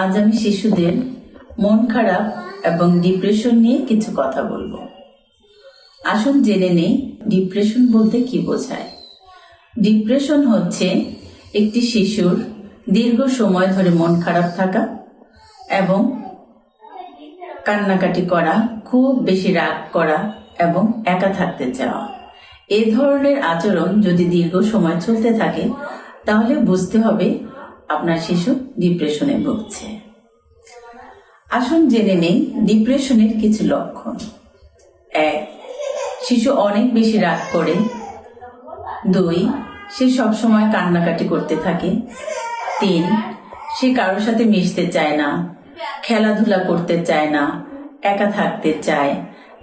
আজ আমি শিশুদের মন খারাপ এবং ডিপ্রেশন নিয়ে কিছু কথা বলব। আসুন জেনে নেই ডিপ্রেশন বলতে কি বোঝায়। ডিপ্রেশন হচ্ছে একটি শিশুর দীর্ঘ সময় ধরে মন খারাপ থাকা এবং কান্নাকাটি করা, খুব বেশি রাগ করা এবং একা থাকতে চাওয়া। এ ধরনের আচরণ যদি দীর্ঘ সময় চলতে থাকে, তাহলে বুঝতে হবে আপনার শিশু ডিপ্রেশনে ভুগছে। আসুন জেনে নেই ডিপ্রেশনের কিছু লক্ষণ। এক, শিশু অনেক বেশি রাগ করে। দুই, সে সবসময় কান্নাকাটি করতে থাকে। তিন, সে কারোর সাথে মিশতে চায় না, খেলাধুলা করতে চায় না, একা থাকতে চায়,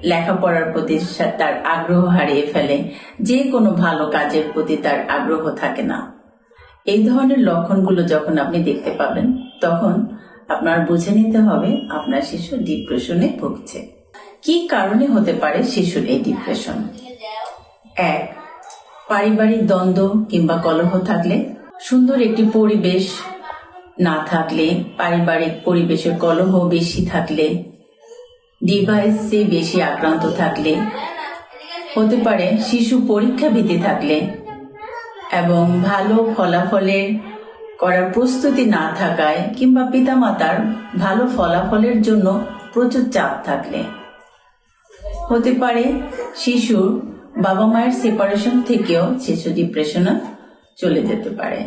লেখাপড়ার প্রতি তার আগ্রহ হারিয়ে ফেলে, যে কোনো ভালো কাজের প্রতি তার আগ্রহ থাকে না। এই ধরনের লক্ষণগুলো যখন আপনি দেখতে পাবেন, তখন আপনার বুঝে নিতে হবে আপনার শিশু ডিপ্রেশনে ভুগছে। কি কারণে হতে পারে শিশুর এই ডিপ্রেশন? এক, পারিবারিক দ্বন্দ্ব কিংবা কলহ থাকলে, সুন্দর একটি পরিবেশ না থাকলে, পারিবারিক পরিবেশের কলহ বেশি থাকলে, ডিভাইসে বেশি আক্রান্ত থাকলে, হতে পারে শিশু পরীক্ষা ভীতি থাকলে এবং ভালো ফলাফলের করার প্রস্তুতি না থাকায় কিংবা পিতামাতার ভালো ফলাফলের জন্য প্রচুর চাপ থাকলে। হতে পারে শিশুর বাবা মায়ের সেপারেশন থেকেও শিশু ডিপ্রেশনে চলে যেতে পারে।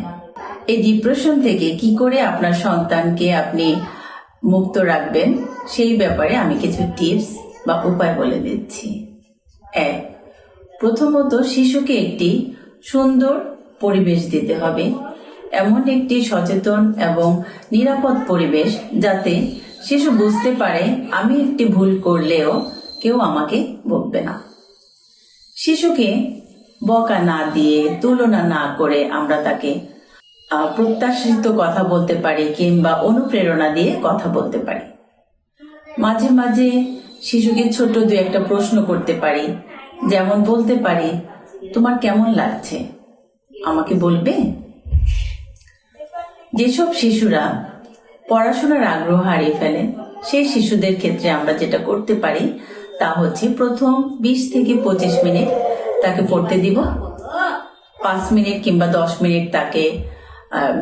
এই ডিপ্রেশন থেকে কি করে আপনার সন্তানকে আপনি মুক্ত রাখবেন, সেই ব্যাপারে আমি কিছু টিপস বা উপায় বলে দিচ্ছি। এক, প্রথমত শিশুকে একটি সুন্দর পরিবেশ দিতে হবে। এমন একটি সচেতন এবং নিরাপদ পরিবেশ যাতে শিশু বুঝতে পারে, আমি একটি ভুল করলেও কেউ আমাকে বকবে না। শিশুকে বকা না দিয়ে তুলনা না করে আমরা তাকে প্রত্যাশিত কথা বলতে পারি কিংবা অনুপ্রেরণা দিয়ে কথা বলতে পারি। মাঝে মাঝে শিশুকে ছোট দু একটা প্রশ্ন করতে পারি, যেমন বলতে পারি তোমার কেমন লাগছে? আমাকে বলবে? যেসব শিশুরা পড়াশোনার আগ্রহ হারিয়ে ফেলে, সেই শিশুদের ক্ষেত্রে আমরা যেটা করতে পারি, তা হচ্ছে প্রথম বিশ থেকে পঁচিশ মিনিট তাকে পড়তে দিব, পাঁচ মিনিট কিংবা দশ মিনিট তাকে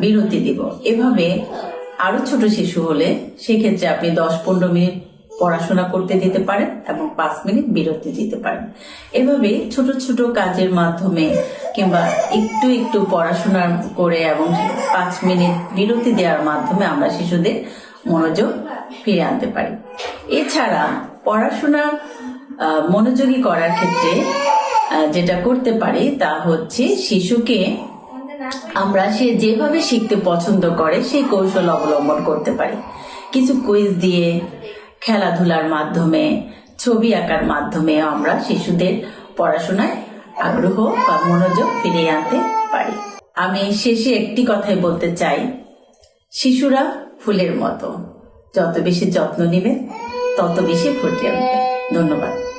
বিরতি দিব। এভাবে আরও ছোট শিশু হলে সেক্ষেত্রে আপনি দশ পনেরো মিনিট পড়াশোনা করতে দিতে পারেন এবং পাঁচ মিনিট বিরতি দিতে পারেন। এভাবে ছোট ছোট কাজের মাধ্যমে কিংবা একটু একটু পড়াশোনা করে এবং পাঁচ মিনিট বিরতি দেওয়ার মাধ্যমে আমরা শিশুদের মনোযোগ ফিরে আনতে পারি। এছাড়া পড়াশোনা মনোযোগী করার ক্ষেত্রে যেটা করতে পারি তা হচ্ছে শিশুকে আমরা সে যেভাবে শিখতে পছন্দ করে সেই কৌশল অবলম্বন করতে পারি। কিছু কুইজ দিয়ে খেলাধুলার মাধ্যমে, ছবি আঁকার মাধ্যমে আমরা শিশুদের পড়াশোনায় আগ্রহ বা মনোযোগ ফিরিয়ে আনতে পারি। আমি শেষে একটি কথাই বলতে চাই। শিশুরা ফুলের মতো। যত বেশি যত্ন নেবে, তত বেশি ফুটে উঠবে। ধন্যবাদ।